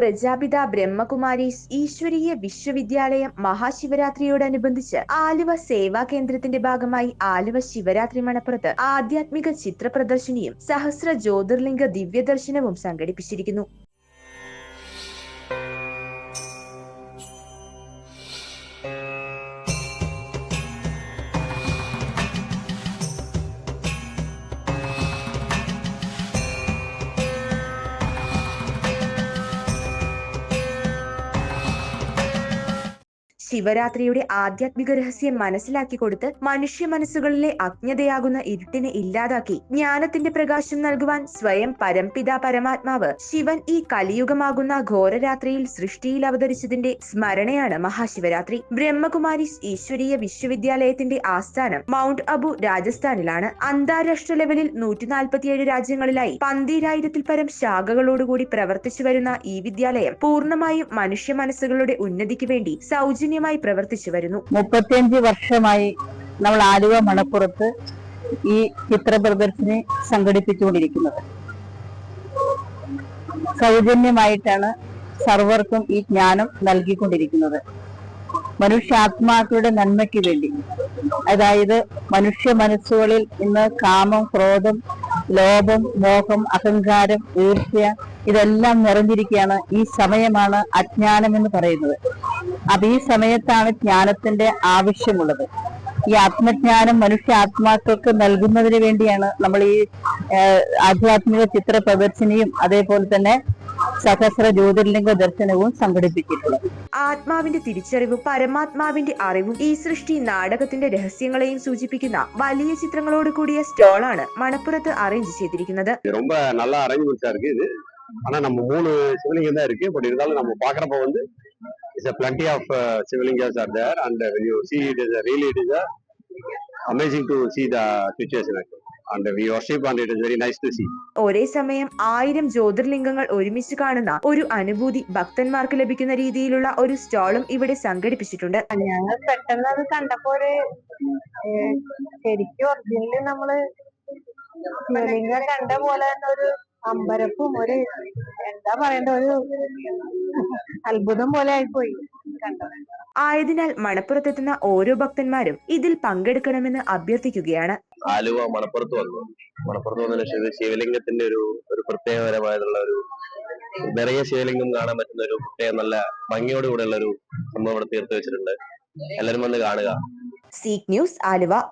പ്രജാപിത ബ്രഹ്മകുമാരീസ് ഈശ്വരീയ വിശ്വവിദ്യാലയം മഹാശിവരാത്രിയോടനുബന്ധിച്ച് ആലുവ സേവാ കേന്ദ്രത്തിന്റെ ഭാഗമായി ആലുവ ശിവരാത്രി മണപ്പുറത്ത് ആധ്യാത്മിക ചിത്ര പ്രദർശനിയും സഹസ്ര ജ്യോതിർലിംഗ ദിവ്യദർശനവും സംഘടിപ്പിച്ചിരിക്കുന്നു. ശിവരാത്രിയുടെ ആധ്യാത്മിക രഹസ്യം മനസ്സിലാക്കി കൊടുത്ത് മനുഷ്യ മനസ്സുകളിലെ അജ്ഞതയാകുന്ന ഇരുട്ടിനെ ഇല്ലാതാക്കി ജ്ഞാനത്തിന്റെ പ്രകാശം നൽകുവാൻ സ്വയം പരംപിത പരമാത്മാവ് ശിവൻ ഈ കലിയുഗമാകുന്ന ഘോരരാത്രിയിൽ സൃഷ്ടിയിൽ അവതരിച്ചതിന്റെ സ്മരണയാണ് മഹാശിവരാത്രി. ബ്രഹ്മകുമാരിസ് ഈശ്വരീയ വിശ്വവിദ്യാലയത്തിന്റെ ആസ്ഥാനം മൗണ്ട് അബു രാജസ്ഥാനിലാണ്. അന്താരാഷ്ട്ര ലെവലിൽ നൂറ്റി നാൽപ്പത്തിയേഴ് രാജ്യങ്ങളിലായി പന്തിരായിരത്തിൽ പരം ശാഖകളോടുകൂടി പ്രവർത്തിച്ചു വരുന്ന ഈ വിദ്യാലയം പൂർണമായും മനുഷ്യ മനസ്സുകളുടെ ഉന്നതിക്ക് വേണ്ടി സൗജന്യമായി പ്രവർത്തിച്ചു വരുന്നു. മുപ്പത്തിയഞ്ച് വർഷമായി നമ്മൾ ആലുവ മണപ്പുറത്ത് ഈ ചിത്ര പ്രദർശനി സംഘടിപ്പിച്ചുകൊണ്ടിരിക്കുന്നത്. സൗജന്യമായിട്ടാണ് സർവർക്കും ഈ ജ്ഞാനം നൽകിക്കൊണ്ടിരിക്കുന്നത്. മനുഷ്യാത്മാക്കളുടെ നന്മയ്ക്ക് വേണ്ടി. അതായത് മനുഷ്യ മനസ്സുകളിൽ ഇന്ന് കാമം ക്രോധം ലോഭം മോഹം അഹങ്കാരം ഈർഷ്യ ഇതെല്ലാം നിറഞ്ഞിരിക്കുകയാണ് ഈ സമയമാണ് അജ്ഞാനം എന്ന് പറയുന്നത്. അപ്പൊ ഈ സമയത്താണ് ജ്ഞാനത്തിന്റെ ആവശ്യമുള്ളത് ഈ ആത്മജ്ഞാനം മനുഷ്യ ആത്മാക്കൾക്ക് നൽകുന്നതിന് വേണ്ടിയാണ് നമ്മൾ ഈ ഏഹ്, ആധ്യാത്മിക ചിത്ര പ്രദർശനിയും അതേപോലെ തന്നെ സഹസ്ര ജ്യോതിർലിംഗ ദർശനവും സംഘടിപ്പിച്ചിട്ടുള്ളത് ആത്മാവിന്റെ തിരിച്ചറിവും പരമാത്മാവിന്റെ അറിവും ഈ സൃഷ്ടി നാടകത്തിന്റെ രഹസ്യങ്ങളെയും സൂചിപ്പിക്കുന്ന വലിയ ചിത്രങ്ങളോട് കൂടിയ സ്റ്റോളാണ് மணப்புறத்து அரேஞ்ச் செய்திருக்கிறது இது ரொம்ப நல்லா அரேஞ்ச்மெண்ட்ஸா இருக்கு இது ஆனா நம்ம மூணு சிவலிங்கம் தான் இருக்கு பட் இருந்தாலும் நம்ம பாக்குறப்ப வந்து It's a plenty of uh, civil engineers are there, and uh, you see, it is a, really it is a amazing to see the situation. ഒരേ സമയം ആയിരം ജ്യോതിർലിംഗങ്ങൾ ഒരുമിച്ച് കാണുന്ന ഒരു അനുഭൂതി ഭക്തന്മാർക്ക് ലഭിക്കുന്ന രീതിയിലുള്ള ഒരു സ്റ്റാളും ഇവിടെ സംഘടിപ്പിച്ചിട്ടുണ്ട് ഞങ്ങൾ പെട്ടെന്ന് അത് കണ്ടപ്പോ ഒരു ശരിക്കും ഒറിജിനലി നമ്മൾ കണ്ട പോലെ തന്നെ ഒരു അമ്പരപ്പും ഒരു എന്താ പറയണ്ട ഒരു അത്ഭുതം പോലെ ആയിപ്പോയി. കണ്ടത് ആയതിനാൽ മണപ്പുറത്തെത്തുന്ന ഓരോ ഭക്തന്മാരും ഇതിൽ പങ്കെടുക്കണമെന്ന് അഭ്യർത്ഥിക്കുകയാണ്. ആലുവ മണപ്പുറത്ത് വന്നു. മണപ്പുറത്ത് വന്നതിന് ശേഷം ശിവലിംഗത്തിന്റെ ഒരു ഒരു പ്രത്യേകപരമായിട്ടുള്ള ഒരു നിറയെ ശിവലിംഗം കാണാൻ പറ്റുന്ന ഒരു പ്രത്യേക നല്ല ഭംഗിയോടുകൂടെയുള്ള ഒരു സംഭവം ഇവിടെ തീർത്ത് വെച്ചിട്ടുണ്ട്. എല്ലാവരും വന്ന് കാണുക. Seek news Aluva.